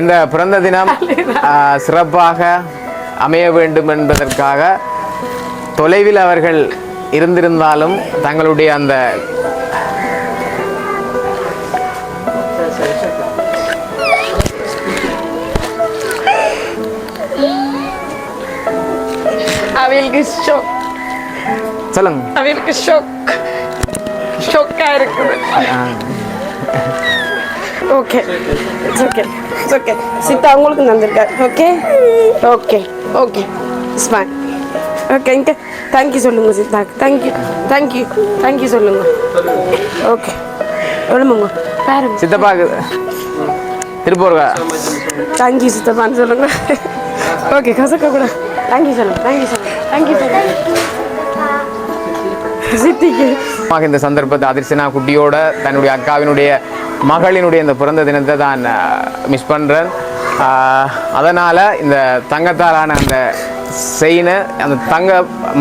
இந்த பிறந்த தினம் சிறப்பாக அமைய வேண்டும் என்பதற்காக தொலைவில் அவர்கள் இருந்திருந்தாலும் தங்களுடைய அந்த அவளுக்கு ஷோக் சொல்லுங்க. அவளுக்கு ஷோக் ஷோக்கா இருக்குது. Okay it's okay it's okay Siddha உங்களுக்கு தந்திருக்காரு okay okay okay it's fine okay இங்கே தேங்க்யூ சொல்லுங்க Siddha thank you thank you thank you சொல்லுங்க ஓகே எழுமுங்க பாருங்க சித்தப்பாக்கு திருப்பூர் தேங்க்யூ சித்தப்பான்னு சொல்லுங்க ஓகே கசக்க கூட தேங்க்யூ சொல்லுங்க தேங்க்யூ சொல்லுங்க தேங்க்யூ சொல்லுங்க சித்திக்கு இந்த சந்தர்ப்பத்தை அதிர்ஷ்டனா குட்டியோட தன்னுடைய அக்காவினுடைய மகளினுடைய இந்த பிறந்த தினத்தை தான் மிஸ் பண்ணுறேன் அதனால் இந்த தங்கத்தாலான அந்த செயினை அந்த தங்க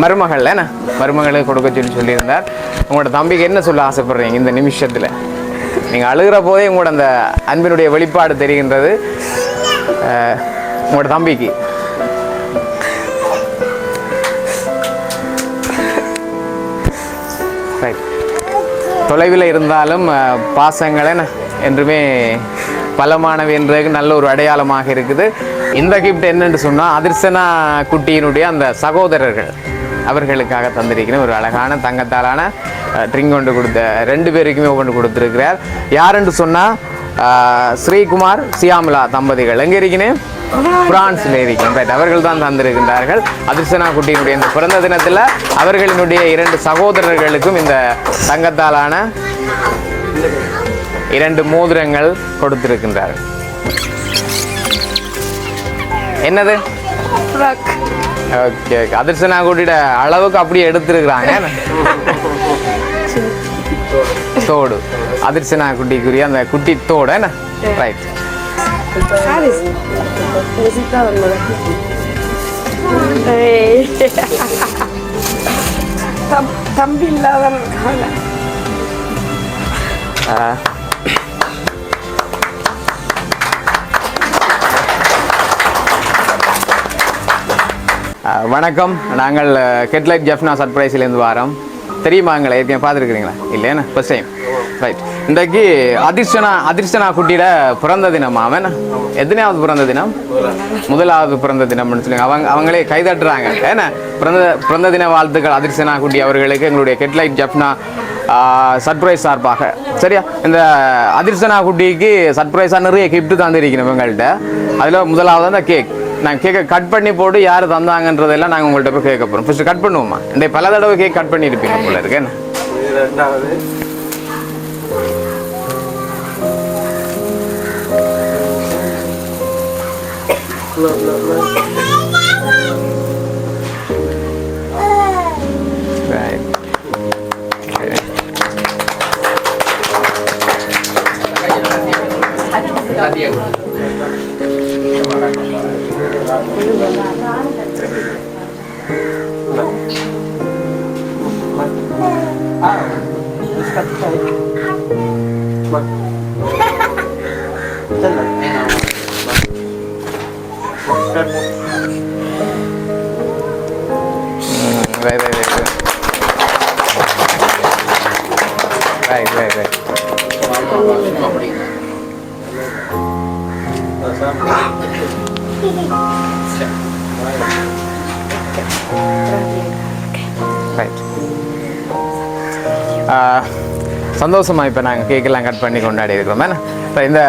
மருமகள் என்ன மருமகளுக்கு கொடுக்க சொல்லி சொல்லியிருந்தார். உங்களோட தம்பிக்கு என்ன சொல்ல ஆசைப்படுறீங்க இந்த நிமிஷத்தில்? நீங்கள் அழுகிற போதே உங்களோட அந்த அன்பினுடைய வெளிப்பாடு தெரிகின்றது உங்களோட தம்பிக்கு. தொலைவில் இருந்தாலும் பாசங்களை என்றுமே பலமானவை என்றதுக்கு நல்ல ஒரு அடையாளமாக இருக்குது. இந்த கிஃப்ட் என்னென்று சொன்னால் அதிர்சனா குட்டியினுடைய அந்த சகோதரர்கள் அவர்களுக்காக தந்திருக்கிற ஒரு அழகான தங்கத்தாலான ட்ரிங்க் கொண்டு கொடுத்த ரெண்டு பேருக்குமே கொண்டு கொடுத்துருக்கிறார். யாருன்னு சொன்னால் ஸ்ரீகுமார் சியாமலா தம்பதிகள். எங்கே இருக்கிறேன் பிரான்ஸ்ல இருக்கிறேன் ரைட் அவர்கள் தான் தந்திருக்கின்றார்கள். அதிர்சனா குட்டியினுடைய இந்த பிறந்த தினத்தில் அவர்களினுடைய இரண்டு சகோதரர்களுக்கும் இந்த தங்கத்தாலான இரண்டு மோதிரங்கள் கொடுத்திருக்கின்றார்கள். என்னது? ஓகே அதிர்சனா குட்டியோட அளவுக்கு அப்படியே எடுத்திருக்கிறாங்க. தோடு. அதிர்சனா குட்டிக்குரிய அந்த குட்டி தோடு என்ன? ரைட் சாரீஸ் சித்தா வந்தது ஏய். தம்- தம்பி இல்லாதவன் கவலை வணக்கம் நாங்கள் கெட்லைட் ஜெஃப்னா சர்ப்ரைஸிலேருந்து வரோம் தெரியுமா எங்களை? ஏற்கனவே பார்த்துருக்குறீங்களா? இல்லையா? ஃபஸ்ட் டைம் ரைட் இன்றைக்கு அதிர்ஷ்டனா அதிர்ஷ்டனா குட்டியோட பிறந்த தினம். அவன் எத்தனையாவது பிறந்த தினம்? முதலாவது பிறந்த தினம்னு சொல்லுங்க. அவங்க அவங்களே கைதட்டுறாங்க. ஏன்னா பிறந்த பிறந்த தின வாழ்த்துக்கள் அதிர்ஷ்டனா குட்டி அவர்களுக்கு எங்களுடைய கெட்லைட் ஜப்னா சர்ப்ரைஸ் சார்பாக. சரியா? இந்த அதிர்ஷ்டனா குட்டிக்கு சர்ப்ரைஸாக நிறைய கிஃப்ட் தந்துருக்கணும் எங்கள்கிட்ட அதில் முதலாவது அந்த கேக் நாங்கள் கேட்க கட் பண்ணி போட்டு யார் தந்தாங்கன்றதெல்லாம் நாங்கள் உங்கள்கிட்ட போய் கேட்க போகிறோம் ஃபஸ்ட்டு கட் பண்ணுவோமா? இன்றைய பல தடவை கேக் கட் பண்ணியிருப்பீங்க போல இருக்கு. என்ன? ரெண்டாவது Sen bu. Ừ, về về về về. Về về về. Right. Uh, à, சந்தோஷமா இப்போ நாங்கள் கேக்கெல்லாம் கட் பண்ணி கொண்டாடி இருக்கிறோம். இப்போ இந்த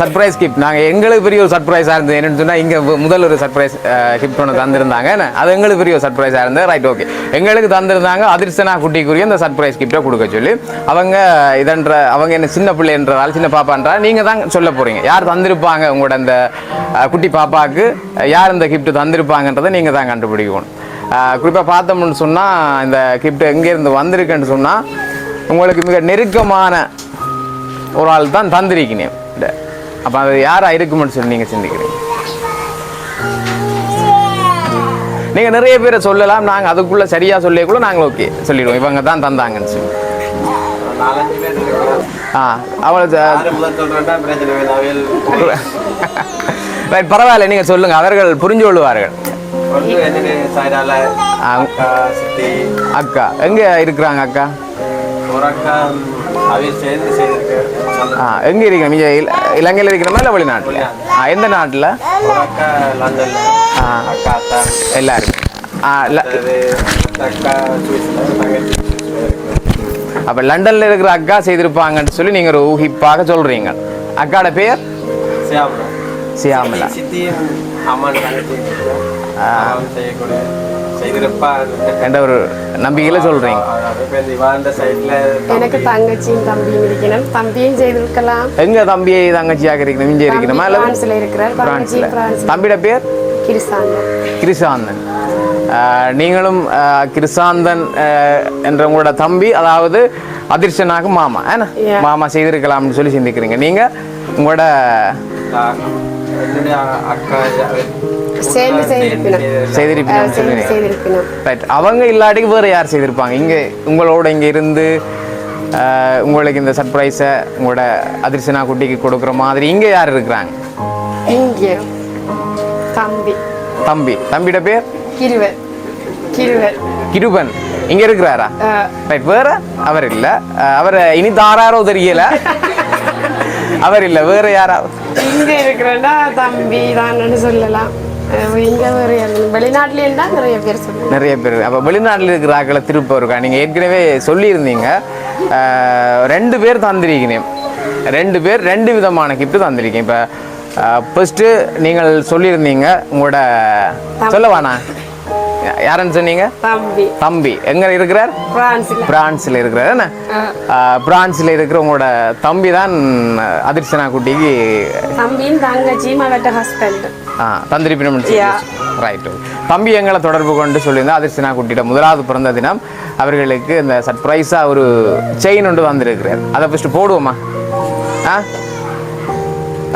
சர்ப்ரைஸ் கிஃப்ட் நாங்கள் எங்களுக்கு பெரிய ஒரு சர்ப்ரைஸாக இருந்தது. என்னென்னு சொன்னால் இங்கே முதல் ஒரு சர்ப்ரைஸ் கிஃப்ட் ஒன்று தந்திருந்தாங்க. அது எங்களுக்கு பெரிய ஒரு சர்ப்ரைஸாக இருந்தது. ரைட் ஓகே எங்களுக்கு தந்திருந்தாங்க அதிர்ஷ்டனா குட்டிக்குரிய இந்த சர்ப்ரைஸ் கிஃப்ட்டை கொடுக்க சொல்லி. அவங்க இதன்ற அவங்க என்ன சின்ன பிள்ளைன்றதால சின்ன பாப்பான்றா நீங்கள் தான் சொல்ல போகிறீங்க யார் தந்திருப்பாங்க உங்களோட அந்த குட்டி பாப்பாவுக்கு யார் இந்த கிஃப்ட் தந்திருப்பாங்கன்றதை நீங்கள் தான் கண்டுபிடிக்கணும். குறிப்பாக பார்த்தோம்னு சொன்னால் இந்த கிஃப்ட் எங்கேருந்து வந்திருக்குன்னு சொன்னால் உங்களுக்கு மிக நெருக்கமான ஒரு ஆள் தான் தந்திருக்கீங்க அப்போ அது யாராக இருக்கும்னு சொல்லி நீங்கள் சிந்திக்கிறீங்க. நீங்கள் நிறைய பேரை சொல்லலாம் நாங்கள் அதுக்குள்ளே சரியாக சொல்லியக்குள்ள நாங்கள் ஓகே சொல்லிடுவோம். இவங்க தான் தந்தாங்கன்னு சொல்லி. ஆ ரைட் பரவாயில்ல நீங்கள் சொல்லுங்கள் அவர்கள் புரிஞ்சு கொள்வார்கள் அக்கா எங்கே இருக்கிறாங்க அக்கா? ஆ எங்கே இருக்கிற நீங்கள் இல இலங்கையில் இருக்கிறமா இல்லை வெளிநாட்டில் ஆ எந்த நாட்டில் ஆ. எல்லாரும் ஆ அப்போ லண்டனில் இருக்கிற அக்கா செய்திருப்பாங்கன்னு சொல்லி நீங்கள் ஒரு ஊகிப்பாக சொல்கிறீங்க அக்காட பேர் சியாமலா சியாமலா என்ற ஒரு நம்பிக்கையில் சொல்கிறீங்க சைட்ல எனக்கு தங்கச்சியும் தம்பியும் இருக்கணும். தம்பியும் செய்திருக்கலாம். எங்க தம்பி தங்கச்சியாக இருக்கணும்? இங்கே இருக்கணுமா? இல்லை பிரான்ஸ்ல இருக்கிறார். தம்பியோட பேர்? கிருசாந்தன். ஆஹ் நீங்களும் கிருசாந்தன் என்ற உங்களோட தம்பி அதாவது அதிர்ஷ்டனாக மாமா ஏன்னா. மாமா செய்திருக்கலாம்னு சொல்லி சிந்திக்கிறீங்க. நீங்க உங்களோட அக்கா சேர்ந்து செய்திருப்பினோம். அவங்க இல்லாட்டிக்கு வேறு யார் செய்திருப்பாங்க? இங்கே உங்களோட இங்கே இருந்து உங்களுக்கு இந்த சர்ப்ரைஸை உங்களோட அதிர்ஷ்டனா குட்டிக்கு கொடுக்குற மாதிரி இங்கே யார் இருக்கிறாங்க? இங்கே தம்பி. தம்பி. தம்பியோட பேர்? கிருவர் கிருவர் கிருபன். இங்க இருக்கிறாரா? ரைட் வேற? அவர் இல்ல. அவர் இனி தாராரோ தெரியல. அவர் இல்ல. வேற யாரா? இங்க இருக்கிறேன்னா தம்பி தான்னு சொல்லலாம். நிறைய பேர் அப்ப வெளிநாட்டில் இருக்கிற ஆக்களை திருப்ப இருக்கா நீங்க ஏற்கனவே சொல்லியிருந்தீங்க. ரெண்டு பேர் தந்திருக்கீங்க ரெண்டு பேர் ரெண்டு விதமான கிஃப்ட் தந்திருக்கீங்க இப்ப ஃபர்ஸ்ட் நீங்கள் சொல்லியிருந்தீங்க. உங்களோட சொல்ல வேணா யாருன்னு சொன்னீங்க? தம்பி. தம்பி. எங்க இருக்கிறார்? பிரான்ஸ்ல பிரான்ஸ்ல இருக்கிறார் என்ன? பிரான்ஸ்ல இருக்கிற உங்களோட தம்பி தான் அதிர்ஷ்டனா குட்டிக்கு தம்பியும் தங்கச்சியும் அவட்ட ஹஸ்பண்ட் ஆ Yeah. ரைட்டு தம்பி எங்களை தொடர்பு கொண்டு சொல்லியிருந்தா அதிர்ஷ்டனா குட்டியிட முதலாவது பிறந்த தினம். அவர்களுக்கு இந்த சர்ப்ரைஸாக ஒரு செயின் ஒன்று வந்திருக்கிறார். அதை ஃபஸ்ட்டு போடுவோமா? ஆ?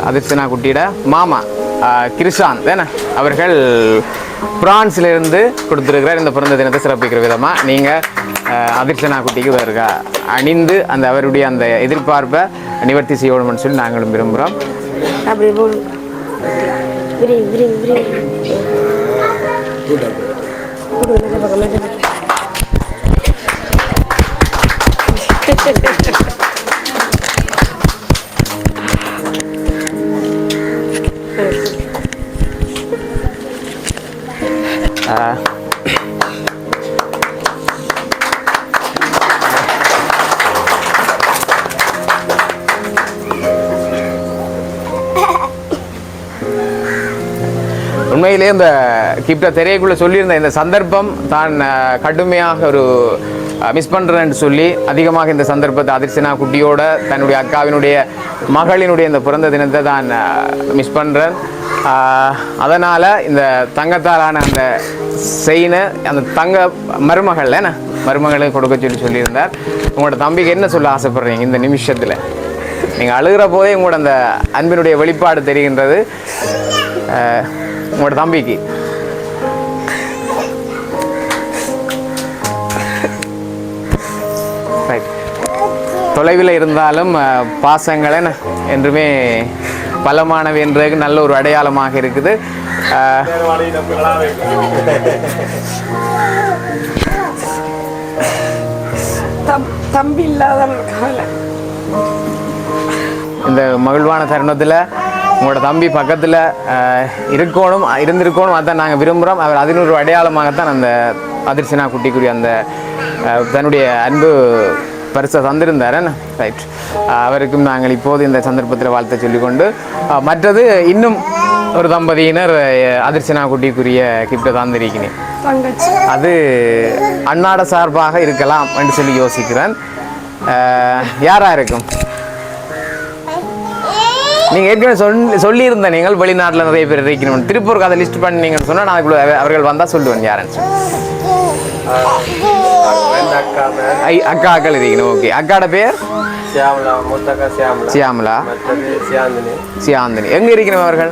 அதிர்ஷ்டனா குட்டியிட மாமா ஆ, கிருஷாந்த் என்ன? அவர்கள் பிரான்ஸ்ல இருந்து கொடுத்துருக்கிறார். இந்த பிறந்த தினத்தை சிறப்பிக்கிற விதமாக நீங்கள் அதிர்ஷ்டனா குட்டிக்கு வருக. அணிந்து அந்த அவருடைய அந்த எதிர்பார்ப்பை நிவர்த்தி செய்யணும்னு சொல்லி நாங்களும் விரும்புகிறோம் அப்படி உண்மையிலே இந்த கிப்டா தெரியக்குள்ளே சொல்லியிருந்த இந்த சந்தர்ப்பம் தான் கடுமையாக ஒரு மிஸ் பண்ணுறேன்னு சொல்லி அதிகமாக இந்த சந்தர்ப்பத்தை அதிர்ச்சினா குட்டியோட தன்னுடைய அக்காவினுடைய மகளினுடைய இந்த பிறந்த தினத்தை தான் மிஸ் பண்ணுறேன் அதனால் இந்த தங்கத்தாலான அந்த செயினை அந்த தங்க மருமகள் என்ன? மருமகளுக்கு கொடுக்க சொல்லி சொல்லியிருந்தார். உங்களோட தம்பிக்கு என்ன சொல்ல ஆசைப்படுறீங்க இந்த நிமிஷத்தில்? நீங்கள் அழுகிற போதே உங்களோட அந்த அன்பினுடைய வெளிப்பாடு தெரிகின்றது. உங்களோட தம்பிக்கு. ரைட் தொலைவில் இருந்தாலும் பாசங்கள் என்றுமே பலமானவை என்றதுக்கு நல்ல ஒரு அடையாளமாக இருக்குது. தம்பி இல்லாத இந்த மகிழ்வான தருணத்தில் உங்களோட தம்பி பக்கத்தில் இருக்கணும் இருந்திருக்கணும் அதான் நாங்கள் விரும்புகிறோம் அவர் அதன் ஒரு அடையாளமாகத்தான் அந்த அதிர்ஷ்டனா குட்டிக்குரிய அந்த தன்னுடைய அன்பு பரிசை தந்திருந்தார். ரைட் அவருக்கும் நாங்கள் இப்போது இந்த சந்தர்ப்பத்தில் வாழ்த்தை சொல்லிக்கொண்டு மற்றது இன்னும் ஒரு தம்பதியினர் அஹ், அதிர்ஷ்டனா குட்டிக்குரிய கிஃப்ட்டை தந்திருக்கிறேன். அது அன்னாட சார்பாக இருக்கலாம் என்று சொல்லி யோசிக்கிறேன். அஹ், யாரா இருக்கும்? நீங்க ஏற்கனவே சொல்லி சொல்லியிருந்த நீங்கள் வெளிநாட்டில் நிறைய பேர் இருக்கணும் திருப்பூருக்கு அதை லிஸ்ட் பண்ணீங்கன்னு சொன்னா நான் அவ- அவர்கள் வந்தா சொல்லுவேன் யாருன்னு ஐ அக்கா அக்கள் இருக்கணும் ஓகே அக்காட பேர்? சியாமலா சியாந்தினி. எங்க இருக்கணும் அவர்கள்?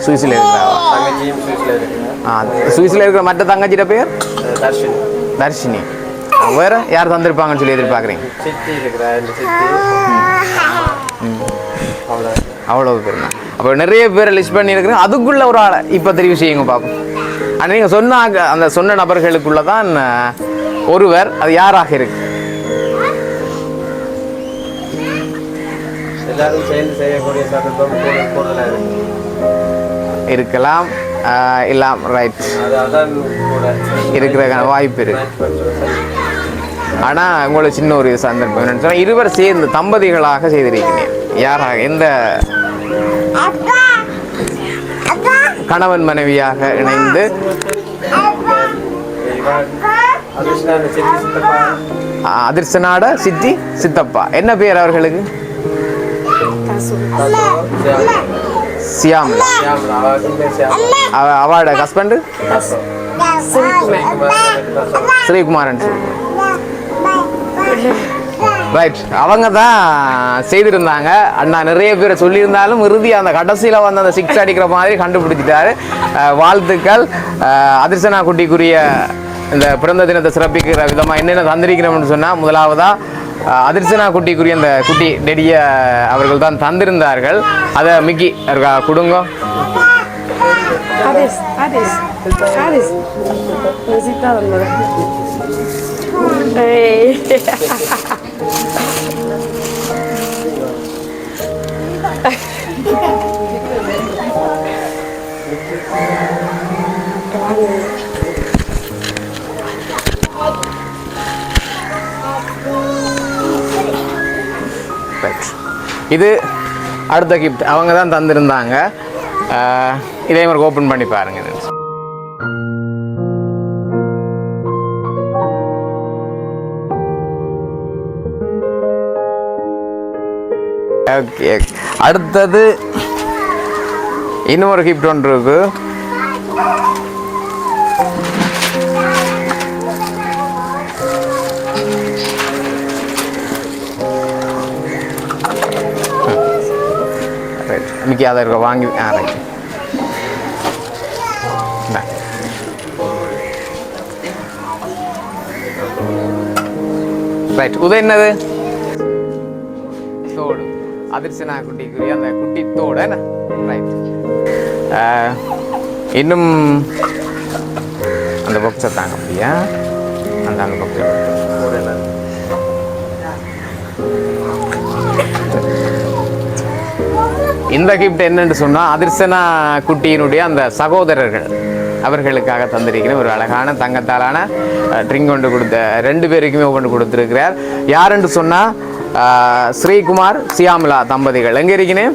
சுவிஸ்ல இருக்கு. சுவிஸில் இருக்கிற மற்ற தங்கச்சிட்ட பேர்? தர்ஷினி. தர்ஷினி. வேற யார் தந்திருப்பாங்கன்னு சொல்லி எதிர்பார்க்குறீங்க? இருக்கிறா அவ்வளோ பேர் தான் அப்போ நிறைய பேரை லிஸ்ட் பண்ணியிருக்கிறேன். அதுக்குள்ள ஒரு ஆளை. இப்போ தெரிவு செய்யுங்க பார்ப்போம் ஆனால் நீங்கள் சொன்னாங்க அந்த சொன்ன நபர்களுக்குள்ள தான் ஒருவர் அது யாராக இருக்கு? இருக்கலாம். இல்லாம் ரைட் அது அதான் கூட. இருக்கிறதுக்கான வாய்ப்பு இருக்கு. ஆனால் உங்களுக்கு சின்ன ஒரு சந்தர்ப்பம். என்னன்னு சொன்னா, இருவர் சேர்ந்து தம்பதிகளாக செய்திருக்கிறேன். யாராக? எந்த கணவன் மனைவியாக இணைந்து. அந்த சித்தி சித்தப்பா அஹ், அதிர்ஷ்டநாட சித்தி சித்தப்பா. என்ன பேர் அவர்களுக்கு? சியாம்லா சியாமலா அவ அவளோட ஹஸ்பண்டு ஸ்ரீகுமாரன் ரைட் அவங்க தான் செய்திருந்தாங்க. அண்ணா நிறைய பேர் சொல்லியிருந்தாலும் இறுதி அந்த கடைசியில் வந்து அந்த சிக்ஸ் அடிக்கிற மாதிரி கண்டுபிடிச்சிட்டாரு. வாழ்த்துக்கள். அதிர்சனா குட்டிக்குரிய இந்த பிறந்த தினத்தை சிறப்பிக்கிற விதமாக என்னென்ன தந்திருக்கிறோம்னு சொன்னால் முதலாவதாக அதிர்சனா குட்டிக்குரிய அந்த குட்டி டெடிய அவர்கள் தான் தந்திருந்தார்கள். அதை மிக்கி இருக்கா கொடுங்க. நீ சீதா வந்தது ஏய் Right. இது அடுத்த கிஃப்ட் அவங்க தான் தந்திருந்தாங்க. இதே மாதிரி ஓப்பன் பண்ணி பாருங்க ஓகே அடுத்தது இன்னொரு கிஃப்ட் ஒன்று இருக்கு. ரைட் அதை இருக்க வாங்கி ஆ ரைட் ரைட் உது என்னது? அதிர்ச்சனா குட்டிக்குரிய அந்த குட்டித்தோட ரைட் இன்னும் அந்த பாக்ஸை தாங்க அப்படியா அந்த அந்த பாக்ஸை இந்த கிஃப்ட் என்னன்னு சொன்னால் அதிர்சனா குட்டியினுடைய அந்த சகோதரர்கள் அவர்களுக்காக தந்திருக்கிற ஒரு அழகான தங்கத்தாலான ட்ரிங்க் ஒன்று கொடுத்த ரெண்டு பேருக்குமே கொண்டு கொடுத்துருக்கிறார். யாருன்னு சொன்னால் ஸ்ரீகுமார் சியாமலா தம்பதிகள். எங்கே இருக்கிறேன்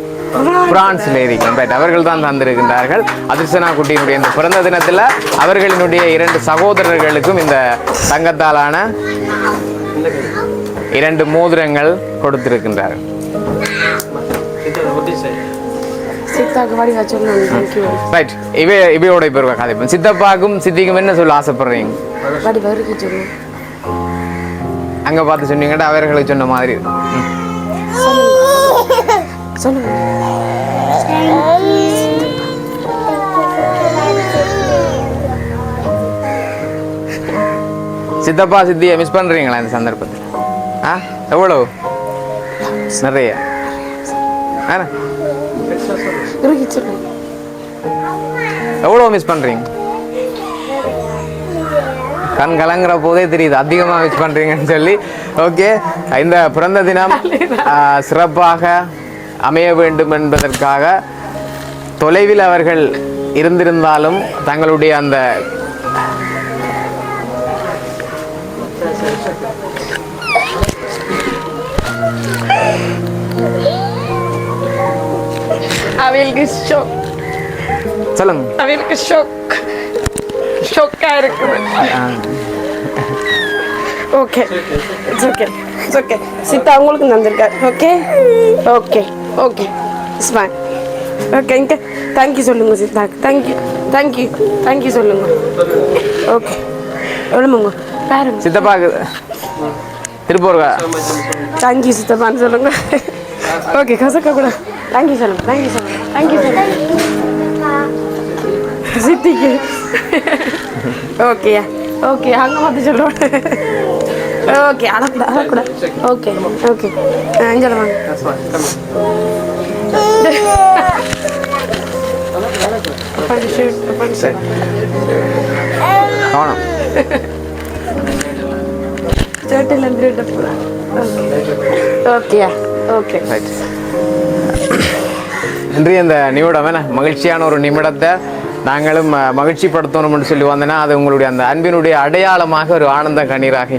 பிரான்ஸில் இருக்கிறேன் பட் அவர்கள் தான் தந்திருக்கின்றார்கள். அதிர்சனா குட்டியினுடைய இந்த பிறந்த தினத்தில் அவர்களினுடைய இரண்டு சகோதரர்களுக்கும் இந்த தங்கத்தாலான இரண்டு மோதிரங்கள் கொடுத்திருக்கின்றார்கள். சித்தப்பா வாடி ரைட் இவே இவையோட இப்போ இருக்க சித்தப்பாக்கும் சித்திக்கும் என்ன சொல்ல ஆசைப்படுறீங்க? அங்க பார்த்து சொன்னீங்கன்னா அவர்களுக்கு சொன்ன மாதிரி. சித்தப்பா சித்தியை மிஸ் பண்றீங்களா இந்த சந்தர்ப்பத்தில்? ஆ எவ்வளோ நிறைய. எவ்வளோ மிஸ் பண்றீங்க? கண் கலங்குற போதே தெரியுது. அதிகமாக மிஸ் பண்றீங்கன்னு சொல்லி. ஓகே இந்த பிறந்த தினம் சிறப்பாக அமைய வேண்டும் என்பதற்காக தொலைவில் அவர்கள் இருந்திருந்தாலும் தங்களுடைய அந்த அவளுக்கு ஷோக் சொல்லுங்க. அவளுக்கு ஷோக் ஷோக்கா இருக்குது okay it's okay it's okay Sita உங்களுக்கு தந்திருக்காரு okay okay okay it's fine okay இங்கே தேங்க்யூ சொல்லுங்க சீதாக்கு thank you thank you thank you சொல்லுங்க. ஓகே எவ்வளோங்க பாருங்க. சித்தப்பாக்கு திருப்பூர் தேங்க்யூ சித்தப்பான்னு சொல்லுங்க. ஓகே கசக்க கூட. தேங்க்யூ சொல்லுங்க. தேங்க்யூ சொல்லுங்க. தேங்க்யூ சொல்லுங்க. சித்திக்கு. ஓகே ஓகே அங்கே பார்த்து சொல்லுவோம் ஓகே அழக்கூட அழக்கூட ஓகே ஓகே அஞ்சல வாங்க இன்றைய இந்த நிமிடம் மகிழ்ச்சியான ஒரு நிமிடத்தை நாங்களும் அஹ், மகிழ்ச்சிப்படுத்தணும்னு சொல்லி வந்தேன்னா அது உங்களுடைய அந்த அன்பினுடைய அடையாளமாக ஒரு ஆனந்த கண்ணீராக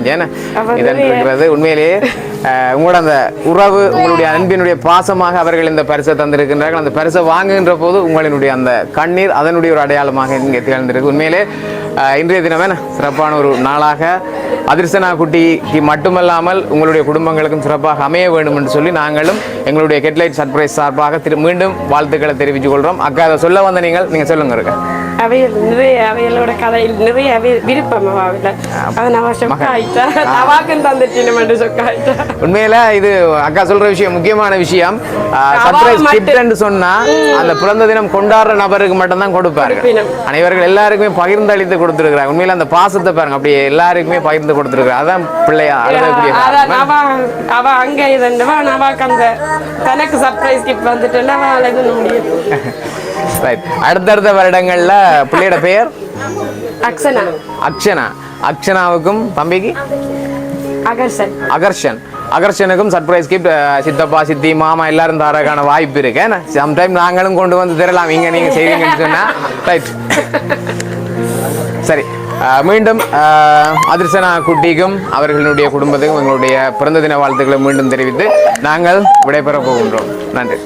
இதன் இருக்கிறது உண்மையிலேயே உங்களோட அந்த உறவு உங்களுடைய அன்பினுடைய பாசமாக அவர்கள் இந்த பரிசை தந்திருக்கின்றார்கள். அந்த பரிசை வாங்குகின்ற போது உங்களினுடைய அந்த கண்ணீர் அதனுடைய ஒரு அடையாளமாக இங்கே திகழ்ந்திருக்கு. உண்மையிலே இன்றைய தினம் என்ன? சிறப்பான ஒரு நாளாக அதிர்சனா குட்டிக்கு மட்டுமல்லாமல் உங்களுடைய குடும்பங்களுக்கும் சிறப்பாக அமைய வேண்டும் என்று சொல்லி நாங்களும் எங்களுடைய கெட்லைட் சர்ப்ரைஸ் சார்பாக திரு மீண்டும் வாழ்த்துக்களை தெரிவித்துக் கொள்கிறோம் அக்கா அதை சொல்ல வந்த நீங்கள் நீங்கள் சொல்லுங்க இருக்க. அவையல் நிறைய அவையலோட கதையில் நிறைய விருப்பம் உண்மையில இது அக்கா சொல்ற விஷயம் முக்கியமான விஷயம். சர்ப்ரைஸ். கிஃப்ட்னு சொன்னா அந்த பிறந்த தினம் கொண்டாடுற நபருக்கு மட்டும்தான் கொடுப்பார்கள். கொடுப்பினம். அனைவர்கள் எல்லாருக்குமே பகிர்ந்தளித்து கொடுத்துருக்காங்க உண்மையில அந்த பாசத்தை பாருங்க அப்படியே எல்லாருக்குமே பகிர்ந்து கொடுத்துருக்காங்க அதான் பிள்ளையா அழுகக்கூடிய. அவ அங்க இருந்தவா அவாக்கு அந்த தனக்கு சர்ப்ரைஸ் கிஃப்ட் வந்துட்டு அவளால் இது பண்ண முடியும். ரைட் அடுத்தடுத்த வருடங்கள்ல பிள்ளையோட பெயர்? அக்ஷனா. அக்ஷனா. அக்ஷனாவுக்கும் தம்பிக்கு? அகர்ஷன். அகர்ஷன். அகர்ஷனுக்கும் சர்ப்ரைஸ் கிஃப்ட் சித்தப்பா சித்தி மாமா எல்லாரும் தரக்கான வாய்ப்பு இருக்கு. ஏன்னா சம்டைம் நாங்களும் கொண்டு வந்து தரலாம். இங்க நீங்க செய்வீங்கன்னு சொன்னா. ரைட் சரி. மீண்டும் அதிர்சனா குட்டிக்கும் அவர்களுடைய குடும்பத்துக்கும் எங்களுடைய பிறந்த தின வாழ்த்துக்களை மீண்டும் தெரிவித்து நாங்கள் விடைபெற போகின்றோம். நன்றி.